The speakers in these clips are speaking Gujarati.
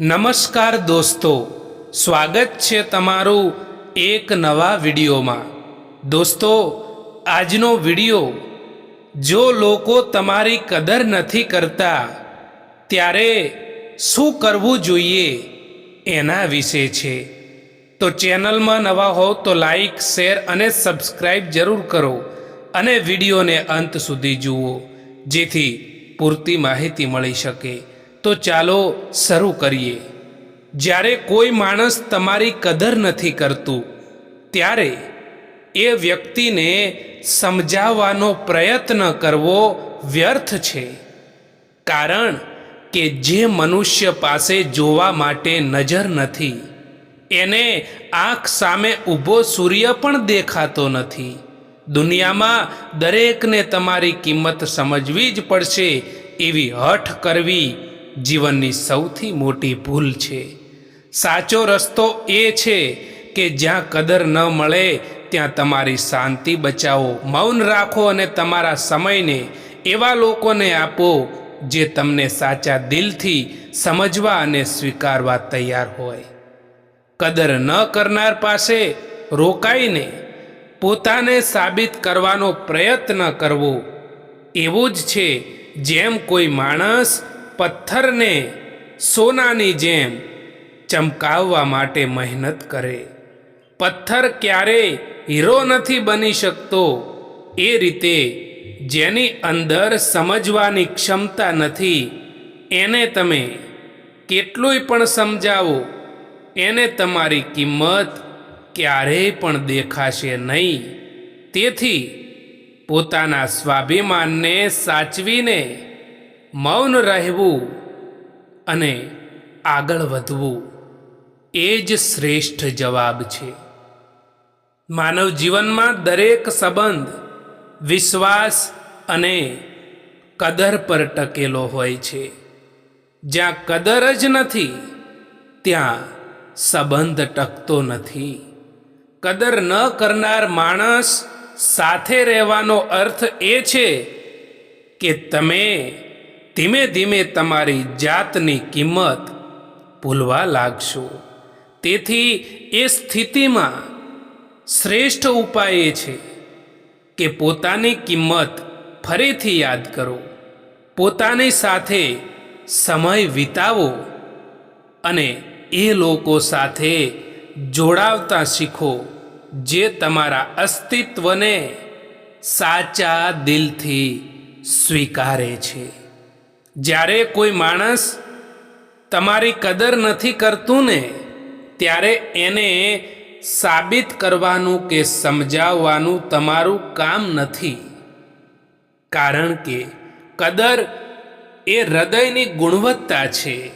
નમસ્કાર દોસ્તો, સ્વાગત છે તમારું એક નવા વિડીયોમાં. દોસ્તો, આજનો વીડિયો, જો લોકો તમારી કદર નથી કરતા, ત્યારે શું કરવું જોઈએ એના વિશે છે. તો ચેનલમાં નવા હો તો લાઈક, શેર અને સબસ્ક્રાઈબ જરૂર કરો અને વિડીયોને અંત સુધી જુઓ, જેથી પૂરતી માહિતી મળી શકે. તો ચાલો શરૂ કરીએ. જ્યારે કોઈ માણસ તમારી કદર નથી કરતું, ત્યારે એ વ્યક્તિને સમજાવવાનો પ્રયત્ન કરવો વ્યર્થ છે. કારણ કે જે મનુષ્ય પાસે જોવા માટે નજર નથી, એને આંખ સામે ઊભો સૂર્ય પણ દેખાતો નથી. દુનિયામાં દરેકને તમારી કિંમત સમજવી જ પડશે, એવી હઠ કરવી જીવનની સૌથી મોટી ભૂલ છે. સાચો રસ્તો એ છે કે જ્યાં કદર ન મળે, ત્યાં તમારી શાંતિ બચાવો. મૌન રાખો અને તમારા સમયને એવા લોકોને આપો જે તમને સાચા દિલથી સમજવા અને સ્વીકારવા તૈયાર હોય. કદર ન કરનાર પાસે રોકાઈને પોતાને સાબિત કરવાનો પ્રયત્ન કરવો, એવું જ છે જેમ કોઈ માણસ પથ્થરને સોનાની જેમ ચમકાવવા માટે મહેનત કરે. પથ્થર ક્યારેય હીરો નથી બની શકતો, એ રીતે જેની અંદર સમજવાની ક્ષમતા નથી, એને તમે કેટલુંય પણ સમજાવો, એને તમારી કિંમત ક્યારેય પણ દેખાશે નહીં. તેથી પોતાના સ્વાભિમાનને સાચવીને મૌન રહેવું અને આગળ વધવું એ જ શ્રેષ્ઠ જવાબ છે. માનવ જીવનમાં દરેક સંબંધ વિશ્વાસ અને કદર પર ટકેલો હોય છે. જ્યાં કદર જ નથી, ત્યાં સંબંધ ટકતો નથી. કદર ન કરનાર માણસ સાથે રહેવાનો અર્થ એ છે કે તમે ધીમે ધીમે તમારી જાતની કિંમત ભૂલવા લાગશો. તેથી એ સ્થિતિમાં શ્રેષ્ઠ ઉપાય એ છે કે પોતાની કિંમત ફરીથી યાદ કરો. પોતાની સાથે સમય વિતાવો અને એ લોકો સાથે જોડાવતા શીખો જે તમારા અસ્તિત્વને સાચા દિલથી સ્વીકારે છે. જ્યારે કોઈ માણસ તમારી કદર નથી કરતું ને, ત્યારે એને સાબિત કરવાનું કે સમજાવવાનું તમારું કામ નથી. કારણ કે કદર એ હૃદયની ગુણવત્તા છે.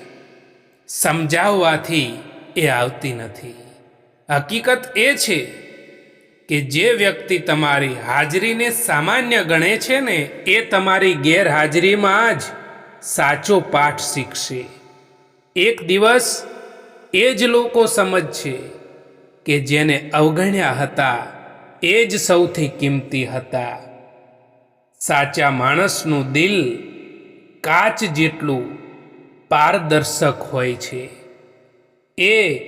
સમજાવવાથી એ આવતી નથી. હકીકત એ છે કે જે વ્યક્તિ તમારી હાજરીને સામાન્ય ગણે છે ને, એ તમારી ગેરહાજરીમાં જ સાચો પાઠ શીખશે. એક દિવસ એ જ લોકો સમજશે કે જેને અવગણ્યા હતા, એ જ સૌથી કિંમતી હતા. સાચા માણસનું દિલ કાચ જેટલું પારદર્શક હોય છે. એ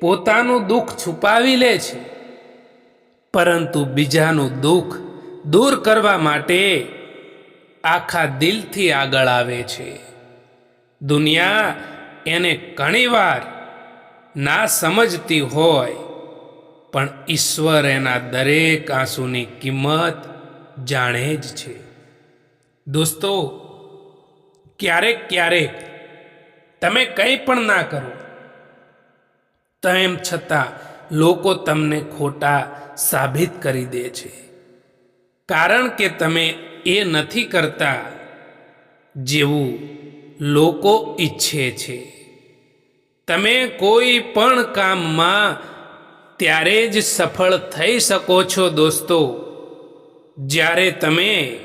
પોતાનું દુઃખ છુપાવી લે છે. પરંતુ બીજાનું દુઃખ દૂર કરવા માટે આખા દિલથી આગળ આવે છે. દુનિયા એને ઘણીવાર ના સમજતી હોય, પણ ઈશ્વર એના દરેક આંસુની કિંમત જાણે જ છે. દોસ્તો, ક્યારેક ક્યારેક તમે કંઈ પણ ના કરો, તેમ છતાં લોકો તમને ખોટા સાબિત કરી દે છે. કારણ કે તમે એ નથી કરતા જેવું લોકો ઈચ્છે છે. તમે કોઈ પણ કામમાં ત્યારે જ સફળ થઈ શકો છો દોસ્તો. જ્યારે તમે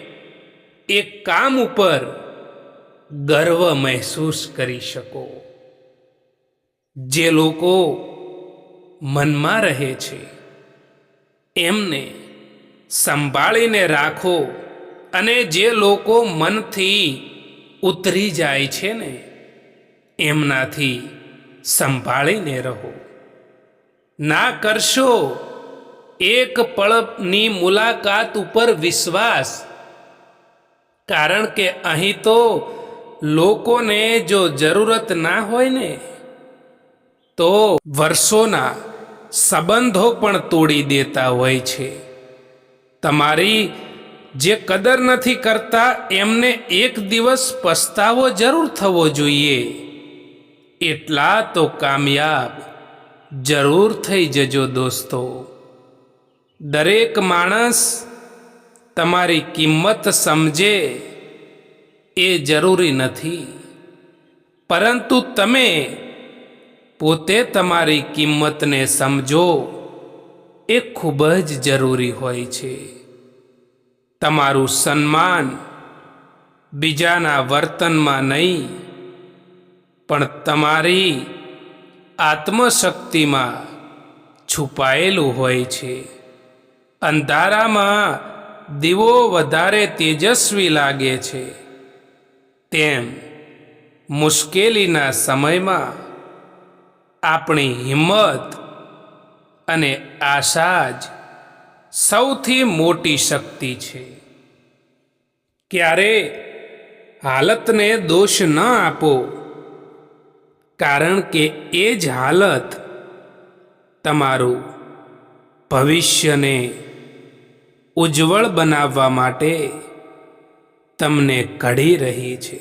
એક કામ ઉપર ગર્વ મહેસૂસ કરી શકો. જે લોકો મનમાં રહે છે, એમને સંભાળીને રાખો. અને જે લોકો મનથી ઉતરી જાય છે ને, એમનાથી સંભાળીને રહો. ના કરશો, એક પળની મુલાકાત ઉપર વિશ્વાસ. કારણ કે અહીં તો લોકોને જો જરૂરત ના હોય ને, તો વર્ષોના સંબંધો પણ તોડી દેતા હોય છે. તમારી જે કદર નથી કરતા, એમને એક દિવસ પસ્તાવો જરૂર થવો જોઈએ. એટલા તો કામયાબ જરૂર થઈ જજો દોસ્તો. દરેક માણસ તમારી કિંમત સમજે એ જરૂરી નથી. પરંતુ તમે પોતે તમારી કિંમતને સમજો, એ ખૂબ જ જરૂરી હોય છે. તમારું સન્માન બીજાના વર્તનમાં નહીં, પણ તમારી આત્મશક્તિમાં છુપાયેલું હોય છે. અંધારામાં દીવો વધારે તેજસ્વી લાગે છે. તેમ મુશ્કેલીના સમયમાં આપણી હિંમત અને આશા જ સૌથી મોટી શક્તિ છે. ક્યારે હાલતને દોષ ન આપો, કારણ કે એ જ હાલત તમારું ભવિષ્યને ઉજ્જવળ બનાવવા માટે તમને કઢી રહી છે.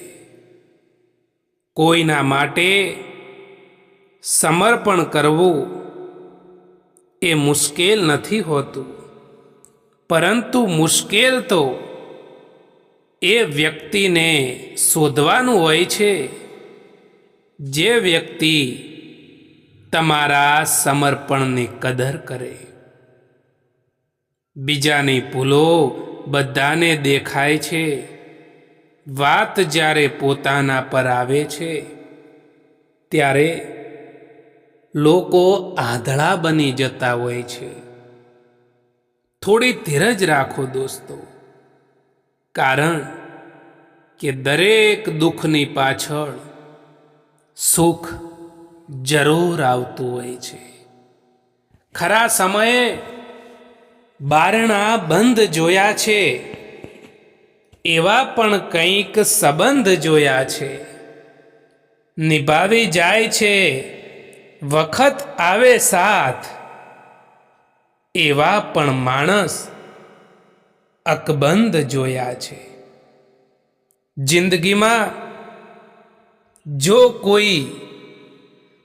કોઈના માટે સમર્પણ કરવું એ મુશ્કેલ નથી હોતું. પરંતુ મુશ્કેલ તો એ વ્યક્તિને શોધવાનું હોય છે. જે વ્યક્તિ તમારા સમર્પણની કદર કરે. બીજાની ભૂલો બધાને દેખાય છે. વાત જ્યારે પોતાના પર આવે છે, ત્યારે લોકો આંધળા બની જતા હોય છે. થોડી ધીરજ રાખો દોસ્તો. કારણ કે દરેક દુઃખની પાછળ સુખ જરૂર આવતું હોય છે. ખરા સમયે બારણા બંધ જોયા છે, એવા પણ કંઈક સંબંધ જોયા છે. નિભાવી જાય છે, વખત આવે સાથ એવા પણ માણસ અકબંધ જોયા છે. જિંદગીમાં જો કોઈ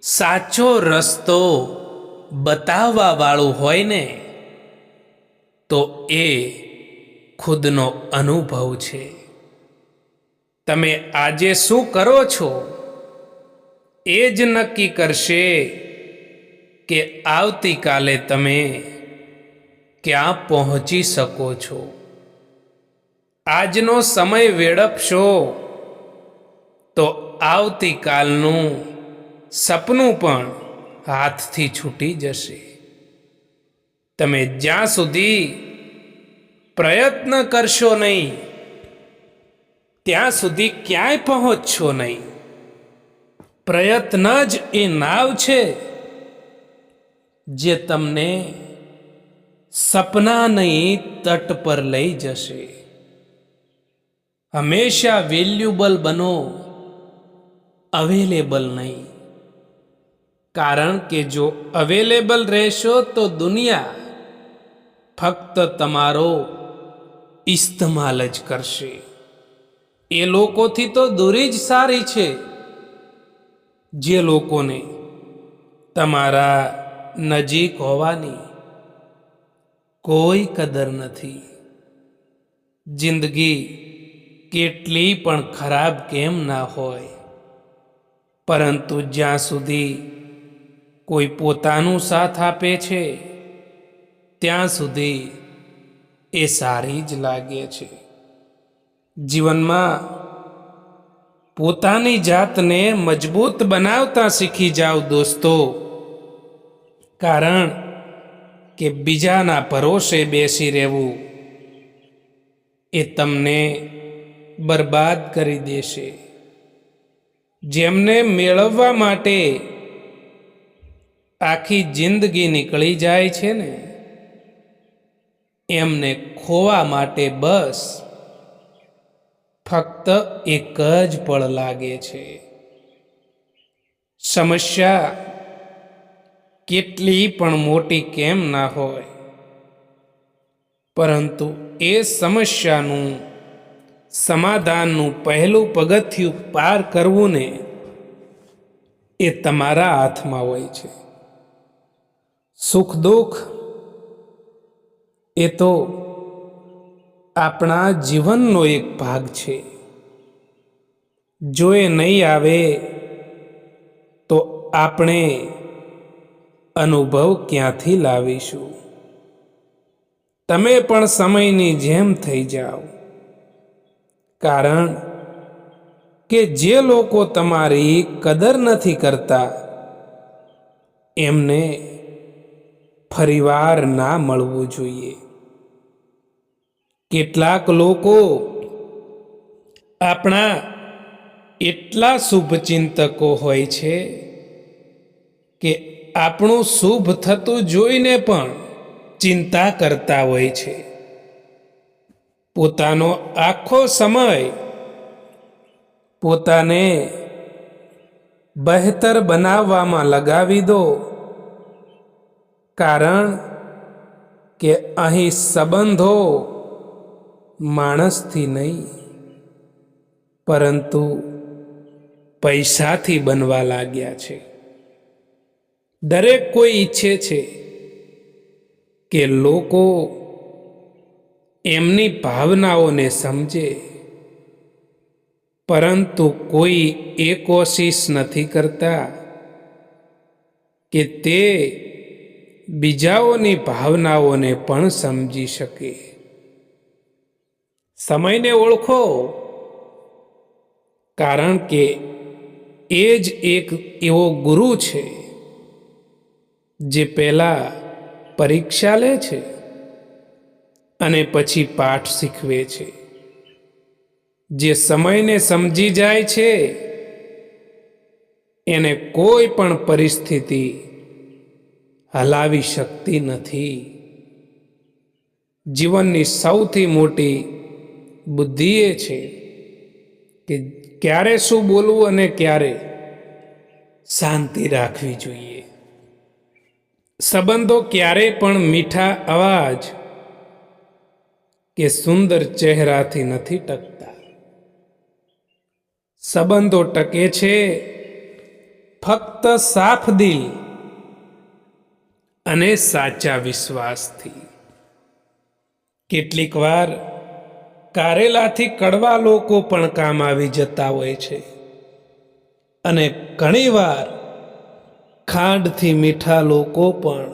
સાચો રસ્તો બતાવવા વાળું હોય ને, તો એ ખુદનો અનુભવ છે. તમે આજે શું કરો છો? એ જ નક્કી કરશે કે આવતીકાલે તમે ક્યાં પહોંચી શકો છો? આજનો સમય વેડપશો તો આવતીકાલનું સપનું પણ હાથથી છૂટી જશે. તમે જ્યાં સુધી પ્રયત્ન કરશો નહીં, ત્યાં સુધી ક્યાંય પહોંચશો નહીં. પ્રયત્ન જ એ નાવ છે, જે તમને સપના નહીં, તટ પર લઈ જશે. હંમેશા વેલ્યુબલ બનો અવેલેબલ નહીં. કારણ કે જો અવેલેબલ રહેશો તો દુનિયા ફક્ત તમારો ઇસ્તમાલ જ કરશે. એ લોકોથી તો દૂરી જ સારી છે. જે લોકોને તમારા નજીક હોવાની કોઈ કદર નથી. જિંદગી કેટલી પણ ખરાબ કેમ ના હોય. પરંતુ જ્યાં સુધી કોઈ પોતાનું સાથ આપે છે, ત્યાં સુધી એ સારી જ લાગે છે. જીવનમાં પોતાની જાતને મજબૂત બનાવતા શીખી જાઓ દોસ્તો, કારણ કે બીજાના ભરોસે બેસી રહેવું એ તમને બરબાદ કરી દેશે. જેમને મેળવવા માટે આખી જિંદગી નીકળી જાય છે ને, એમને ખોવા માટે બસ ફક્ત એક જ પળ લાગે છે. સમસ્યા કેટલી પણ મોટી કેમ ના હોય. પરંતુ એ સમસ્યાનું સમાધાનનું પહેલું પગથિયું પાર કરવું ને એ તમારા હાથમાં હોય છે. સુખ દુઃખ એ તો આપણા જીવનનો એક ભાગ છે. જો એ નહીં આવે તો આપણે અનુભવ ક્યાંથી લાવીશું? તમે પણ સમયની જેમ થઈ જાઓ. કારણ કે જે લોકો તમારી કદર નથી કરતા, એમને ફરીવાર ના મળવું જોઈએ. કેટલાક લોકો આપણા એટલા શુભચિંતકો હોય છે આપણું શુભ થતું જોઈને પણ ચિંતા કરતા હોય છે. પોતાનો આખો સમય પોતાને બહેતર બનાવવામાં લગાવી દો. કારણ કે અહીં સંબંધો માણસથી નહીં, પરંતુ પૈસાથી બનવા લાગ્યા છે. દરેક કોઈ ઈચ્છે છે કે લોકો એમની ભાવનાઓને સમજે, પરંતુ કોઈ એ કોશિશ નથી કરતા કે તે બીજાઓની ભાવનાઓને પણ સમજી શકે. સમયને ઓળખો, કારણ કે એ જ એક એવો ગુરુ છે. જે પહેલાં પરીક્ષા લે છે અને પછી પાઠ શીખવે છે. જે સમયને સમજી જાય છે, એને કોઈ પણ પરિસ્થિતિ હલાવી શકતી નથી. જીવનની સૌથી મોટી બુદ્ધિ એ છે કે ક્યારે શું બોલવું અને ક્યારે શાંતિ રાખવી જોઈએ. સંબંધો ક્યારે પણ મીઠા અવાજ કે સુંદર ચહેરાથી નથી ટકતા. સંબંધો ટકે છે, ફક્ત સાફ દિલ અને સાચા વિશ્વાસથી. કેટલીક વાર કારેલાથી કડવા લોકો પણ કામ આવી જતા હોય છે. અને ઘણીવાર ખાંડથી મીઠા લોકો પણ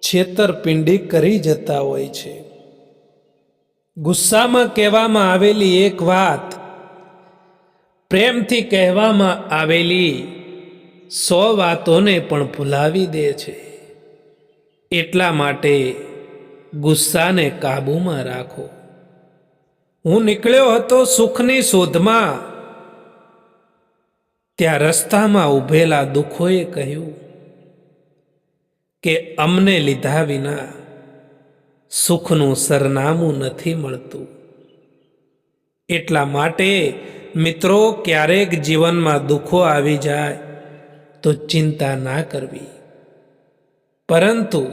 છેતરપિંડી કરી જતા હોય છે. ગુસ્સામાં કહેવામાં આવેલી એક વાત પ્રેમથી કહેવામાં આવેલી સો વાતોને પણ ભૂલાવી દે છે. એટલા માટે ગુસ્સાને કાબૂમાં રાખો. હું નીકળ્યો હતો સુખની શોધમાં ત્યાં રસ્તામાં ઊભેલા દુઃખોએ કહ્યું કે અમને લીધા વિના સુખનું સરનામું નથી મળતું. એટલા માટે મિત્રો, ક્યારેક જીવનમાં દુઃખો આવી જાય તો ચિંતા ના કરવી. પરંતુ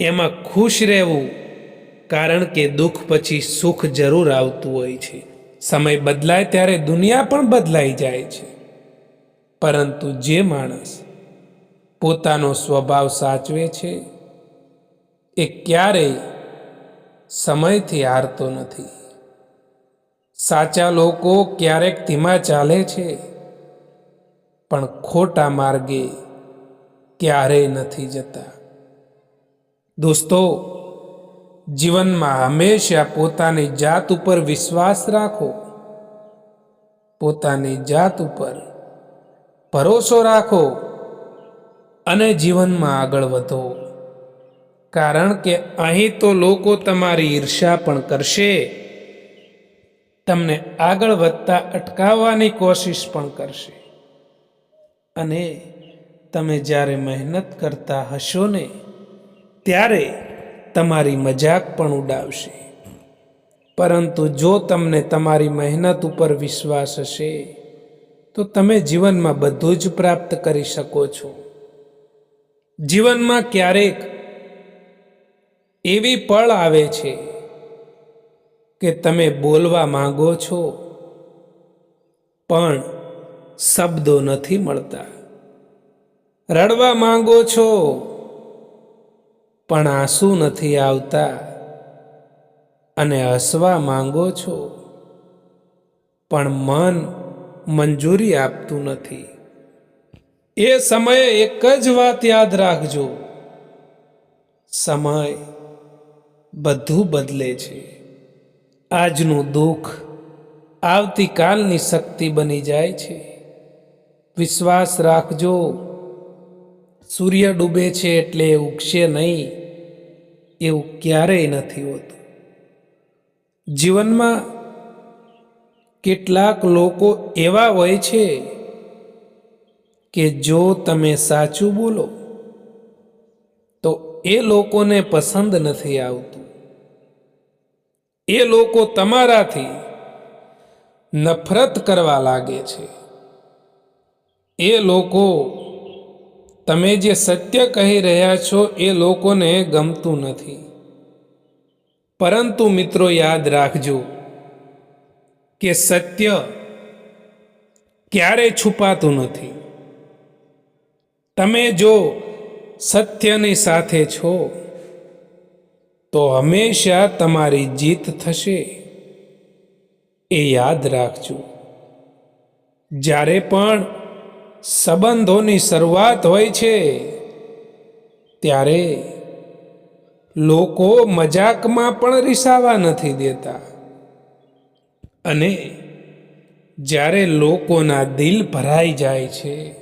એમાં ખુશ રહેવું કારણ કે દુઃખ પછી સુખ જરૂર આવતું હોય છે. સમય બદલાય ત્યારે દુનિયા પણ બદલાઈ જાય છે. પરંતુ જે માણસ પોતાનો સ્વભાવ સાચવે છે, એ ક્યારેય સમયથી હારતો નથી. સાચા લોકો ક્યારેક ધીમા ચાલે છે, પણ ખોટા માર્ગે ક્યારેય નથી જતા. દોસ્તો જીવનમાં હંમેશા પોતાની જાત ઉપર વિશ્વાસ રાખો. પોતાની જાત ઉપર ભરોસો રાખો અને જીવનમાં આગળ વધો. કારણ કે અહીં તો લોકો તમારી ઈર્ષા પણ કરશે. તમને આગળ વધતા અટકાવવાની કોશિશ પણ કરશે. અને તમે જ્યારે મહેનત કરતા હશો ને, ત્યારે તમારી મજાક પણ ઉડાવશે. પરંતુ જો તમને તમારી મહેનત ઉપર વિશ્વાસ હશે, તો તમે જીવનમાં બધું જ પ્રાપ્ત કરી શકો છો. જીવનમાં ક્યારેક એવી પળ આવે છે કે તમે બોલવા માંગો છો, પણ શબ્દો નથી મળતા. રડવા માંગો છો પણ આંસુ નથી આવતા. અને હસવા માંગો છો? પણ મન મંજૂરી આપતું નથી. એ સમયે એક જ વાત યાદ રાખજો. સમય બધું બદલે છે. આજનું દુઃખ આવતીકાલની શક્તિ બની જાય છે. વિશ્વાસ રાખજો. સૂર્ય ડૂબે છે એટલે ઉગશે નહીં. એવું ક્યારેય નથી હોતું. જીવનમાં કેટલાક લોકો એવા હોય છે કે જો તમે સાચું બોલો, તો એ લોકોને પસંદ નથી આવતું. એ લોકો તમારાથી નફરત કરવા લાગે છે. એ લોકો તમે જે સત્ય કહી રહ્યા છો એ લોકોને ગમતું નથી. પરંતુ મિત્રો યાદ રાખજો કે સત્ય ક્યારે છુપાતું નથી. તમે જો સત્યની સાથે છો, તો હંમેશા તમારી જીત થશે એ યાદ રાખજો. જ્યારે પણ સંબંધોની શરૂઆત હોય છે, ત્યારે લોકો મજાકમાં પણ રીસાવા નથી દેતા. અને જ્યારે લોકોના દિલ ભરાઈ જાય છે,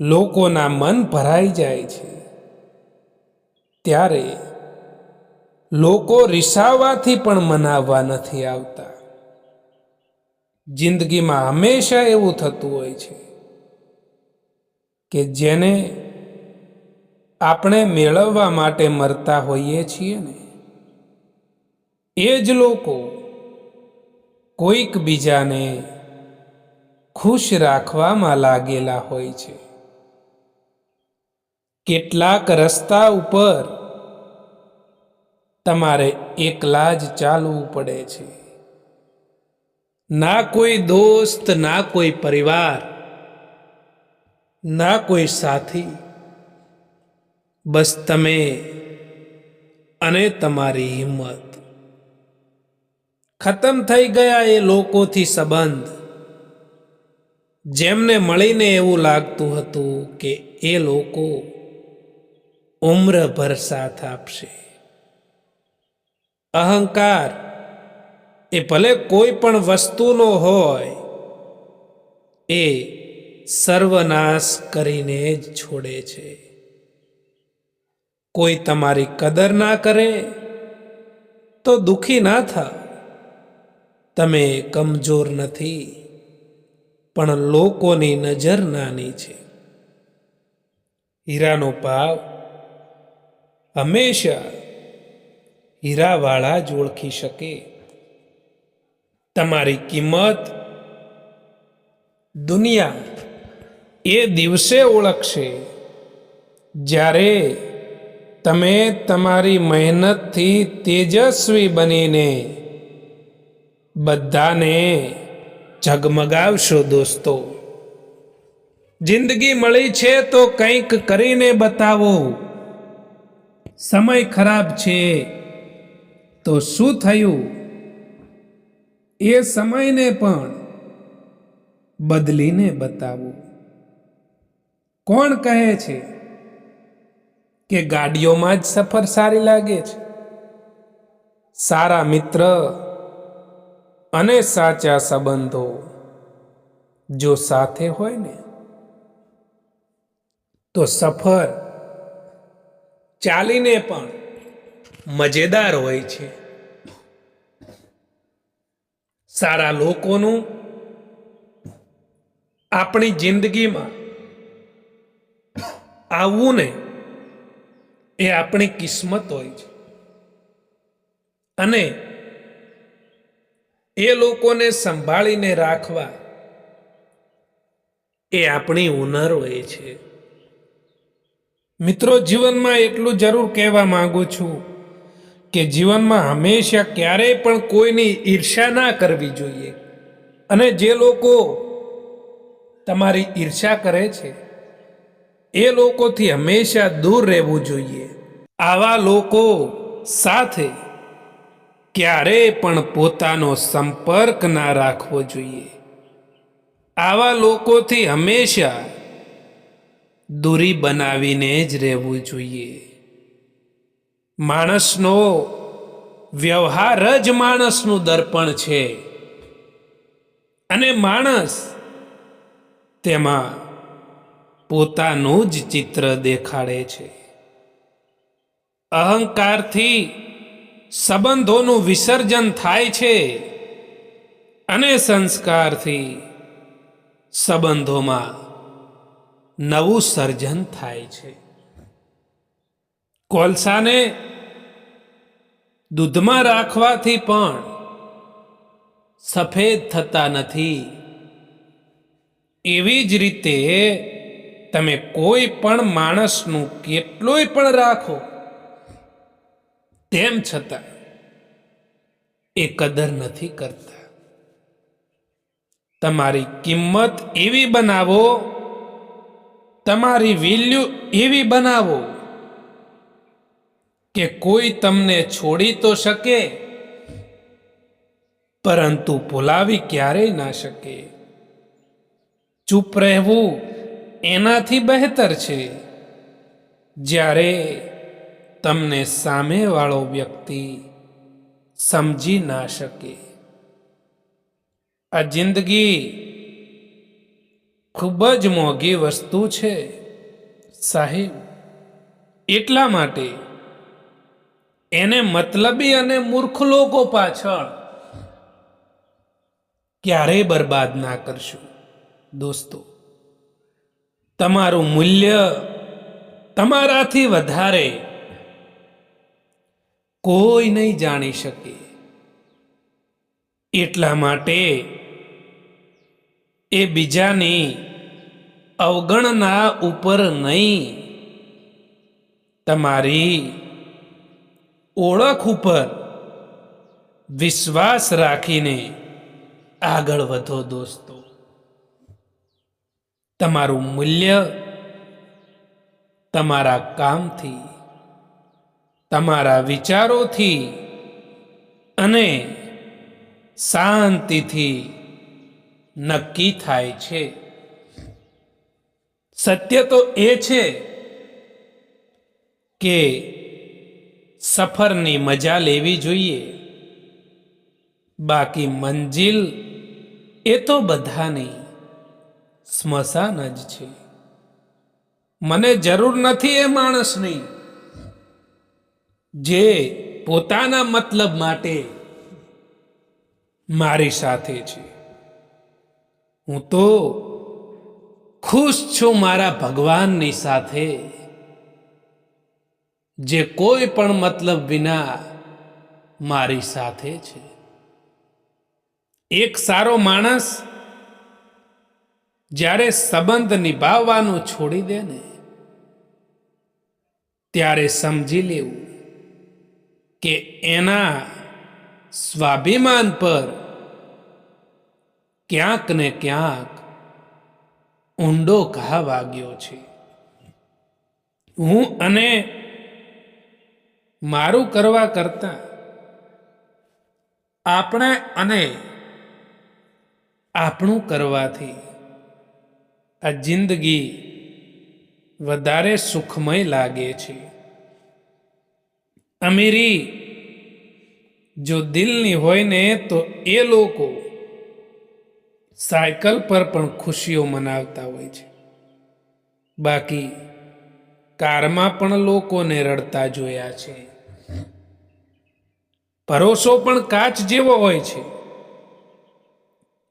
લોકોના મન ભરાઈ જાય છે, ત્યારે લોકો રીસાવાથી પણ મનાવવા નથી આવતા. જિંદગીમાં હંમેશા એવું થતું હોય છે. કે જેને આપણે મેળવવા માટે મરતા હોઈએ છીએ ને, એ જ લોકો કોઈક બીજાને ખુશ રાખવામાં લાગેલા હોય છે. કેટલાક રસ્તા ઉપર તમારે એકલા જ ચાલવું પડે છે. ના કોઈ દોસ્ત, ના કોઈ પરિવાર ના કોઈ સાથી. બસ તમે અને તમારી હિંમત. ખતમ થઈ ગયા એ લોકોથી સંબંધ. જેમને મળીને એવું લાગતું હતું કે એ લોકો ઉમ્રભર સાથ આપશે. અહંકાર એ ભલે કોઈ પણ વસ્તુનો હોય, એ સર્વનાશ કરીને જ છોડે છે. કોઈ તમારી કદર ના કરે, તો દુખી ના થાવ. તમે કમજોર નથી, પણ લોકોની નજર નાની છે. હીરાનો ભાવ હંમેશા હીરાવાળા જ ઓળખી શકે. તમારી કિંમત દુનિયા એ દિવસે ઓળખશે. જ્યારે તમે તમારી મહેનતથી તેજસ્વી બનીને બધાને ઝગમગાવશો દોસ્તો. જિંદગી મળી છે તો કંઈક કરીને બતાવો. સમય ખરાબ છે તો શું થયું? એ સમયને પણ બદલીને બતાવો. કોણ કહે છે કે ગાડીઓમાં જ સફર સારી લાગે છે? સારા મિત્ર અને સાચા સંબંધો જો સાથે હોય ને, તો સફર ચાલીને પણ મજેદાર હોય છે. સારા લોકોનું આપણી જિંદગીમાં આવવું ને એ આપણી કિસ્મત હોય છે. અને એ લોકોને સંભાળીને રાખવા એ આપણી હુનર હોય છે. મિત્રો, જીવનમાં એટલું જરૂર કહેવા માગું છું કે જીવનમાં હંમેશા ક્યારેય પણ કોઈની ઈર્ષા ના કરવી જોઈએ. અને જે લોકો તમારી ઈર્ષા કરે છે એ લોકોથી હંમેશા દૂર રહેવું જોઈએ. આવા લોકો સાથે ક્યારેય પણ પોતાનો સંપર્ક ના રાખવો જોઈએ. આવા લોકોથી હંમેશા દૂરી બનાવીને જ રહેવું જોઈએ. માણસનો વ્યવહાર જ માણસનું દર્પણ છે. અને માણસ તેમાં પોતાનું જ ચિત્ર દેખાડે છે. અહંકારથી સંબંધોનું વિસર્જન થાય છે અને સંસ્કારથી સંબંધોમાં નવું સર્જન થાય છે. કોલસાને દૂધમાં રાખવાથી પણ સફેદ થતા નથી. એવી જ રીતે તમે કોઈ પણ માણસનું કેટલુંય પણ રાખો, તેમ છતાં એ કદર નથી કરતા. તમારી કિંમત એવી બનાવો, તમારી વેલ્યુ એવી બનાવો કે કોઈ તમને છોડી તો શકે, પરંતુ ભૂલાવી ક્યારેય ના શકે. ચૂપ રહેવું એનાથી બહેતર છે. જ્યારે તમને સામેવાળો વ્યક્તિ સમજી ના શકે. આ જિંદગી ખૂબ જ મોંઘી વસ્તુ છે, સાહેબ. એટલા માટે એને મતલબી અને મૂર્ખ લોકો પાછળ ક્યારેય બરબાદ ના કરશો, દોસ્તો. તમારું મૂલ્ય તમારાથી વધારે કોઈ નહીં જાણી શકે. એટલા માટે એ બીજાની અવગણના ઉપર નહીં, તમારી ઓળખ ઉપર વિશ્વાસ રાખીને આગળ વધો દોસ્તો. તમારું મૂલ્ય તમારા કામથી, તમારા વિચારોથી અને શાંતિથી નક્કી થાય છે. સત્ય તો એ છે કે સફરની મજા લેવી જોઈએ. બાકી મંજિલ એ તો બધાની. સ્મશાન જ છે. મને જરૂર નથી એ માણસની. જે પોતાના મતલબ માટે મારી સાથે છે. હું તો ખુશ છું મારા ભગવાનની સાથે. જે કોઈ પણ મતલબ વિના મારી સાથે છે. એક સારો માણસ જ્યારે સંબંધ નિભાવવાનું છોડી દે ને, ત્યારે સમજી લેવું કે એના સ્વાભિમાન પર ક્યાંક ને ક્યાંક ઊંડો ઘા વાગ્યો છે. હું અને મારું કરવા કરતા આપણે અને આપણું કરવાથી આ જિંદગી વધારે સુખમય લાગે છે. અમીરી, જો દિલની હોય ને તો એ લોકો સાયકલ પર પણ ખુશીઓ મનાવતા હોય છે. બાકી કારમાં પણ લોકોને રડતા જોયા છે. ભરોસો પણ કાચ જેવો હોય છે.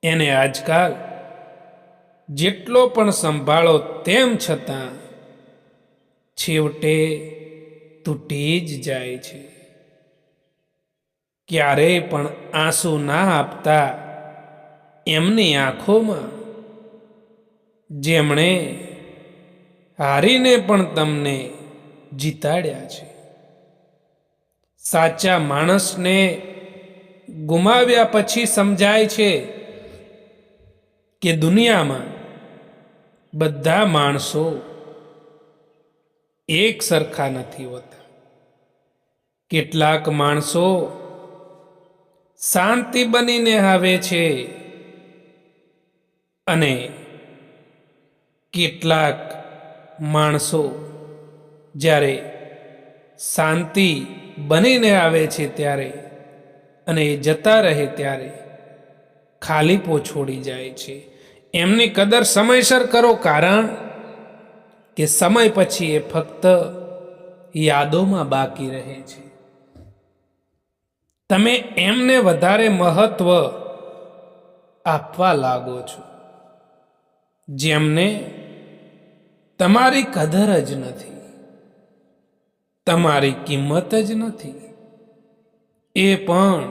એને આજકાલ જેટલો પણ સંભાળો તેમ છતાં છેવટે તૂટી જ જાય છે. ક્યારેય પણ આંસુ ના આપતા એમની આંખોમાં જેમણે હારીને પણ તમને જીતાડ્યા છે. સાચા માણસને ગુમાવ્યા પછી સમજાય છે કે દુનિયામાં બધા માણસો એક સરખા નથી હોતા. કેટલાક માણસો શાંતિ બનીને આવે છે અને કેટલાક માણસો જ્યારે શાંતિ બનીને આવે છે ત્યારે અને એ જતા રહે ત્યારે ખાલીપો છોડી જાય છે. એમની કદર સમયસર કરો કારણ કે સમય પછી એ ફક્ત યાદોમાં બાકી રહે છે. તમે એમને વધારે મહત્વ આપવા લાગો છો, જેમને તમારી કદર જ નથી, તમારી કિંમત જ નથી. એ પણ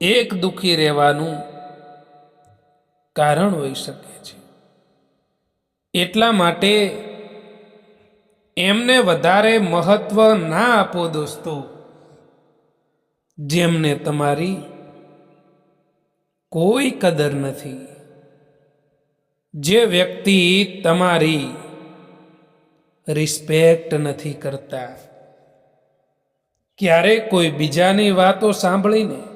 એક દુઃખી રહેવાનું કારણ હોઈ શકે છે. એટલા માટે એમને વધારે મહત્વ ના આપો દોસ્તો. જેમને તમારી કોઈ કદર નથી. જે વ્યક્તિ તમારી રિસ્પેક્ટ નથી કરતા. ક્યારેક કોઈ બીજાની વાતો સાંભળીને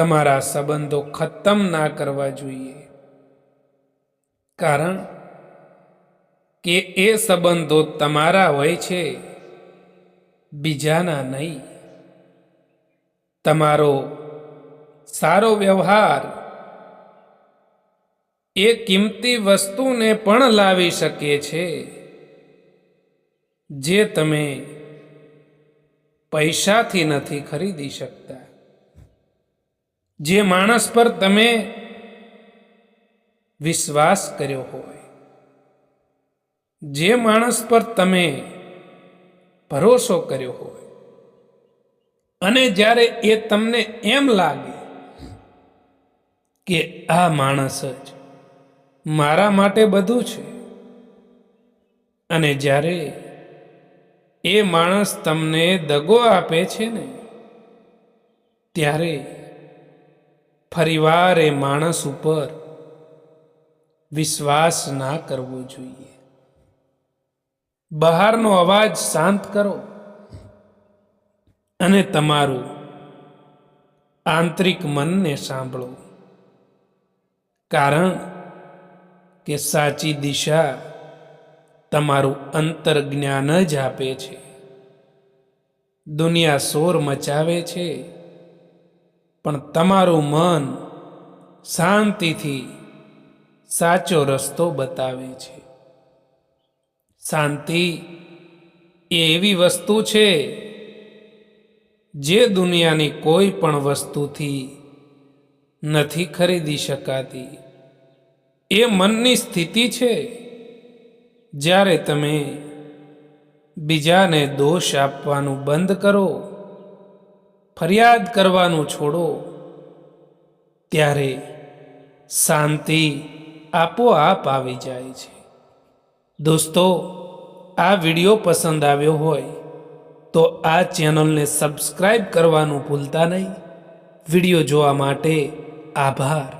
તમારા સંબંધો ખતમ ના કરવા જોઈએ. કારણ કે એ સંબંધો તમારા હોય છે, બીજાના નહીં. તમારો સારો વ્યવહાર એ કિંમતી વસ્તુને પણ લાવી શકે છે, જે તમે પૈસાથી નથી ખરીદી શકતા. જે માણસ પર તમે વિશ્વાસ કર્યો હોય, જે માણસ પર તમે ભરોસો કર્યો હોય, અને જ્યારે એ તમને એમ લાગે કે આ માણસ જ મારા માટે બધું છે, અને જ્યારે એ માણસ તમને દગો આપે છે ને, ત્યારે ફરીવાર એ માણસ ઉપર વિશ્વાસ ના કરવો જોઈએ. બહારનો અવાજ શાંત કરો અને તમારું આંતરિક મનને સાંભળો. કારણ કે સાચી દિશા તમારું અંતર જ્ઞાન જ આપે છે. દુનિયા શોર મચાવે છે. પણ તમારું મન શાંતિથી સાચો રસ્તો બતાવે છે. શાંતિ એ એવી વસ્તુ છે જે દુનિયાની કોઈ પણ વસ્તુથી નથી ખરીદી શકાતી. એ મનની સ્થિતિ છે જ્યારે તમે બીજાને દોષ આપવાનું બંધ કરો. ફરિયાદ કરવાનું છોડો. ત્યારે શાંતિ આપોઆપ આવી જાય છે. દોસ્તો, આ વીડિયો પસંદ આવ્યો હોય, તો આ ચેનલને સબસ્ક્રાઈબ કરવાનું ભૂલતા નહીં. વીડિયો જોવા માટે આભાર.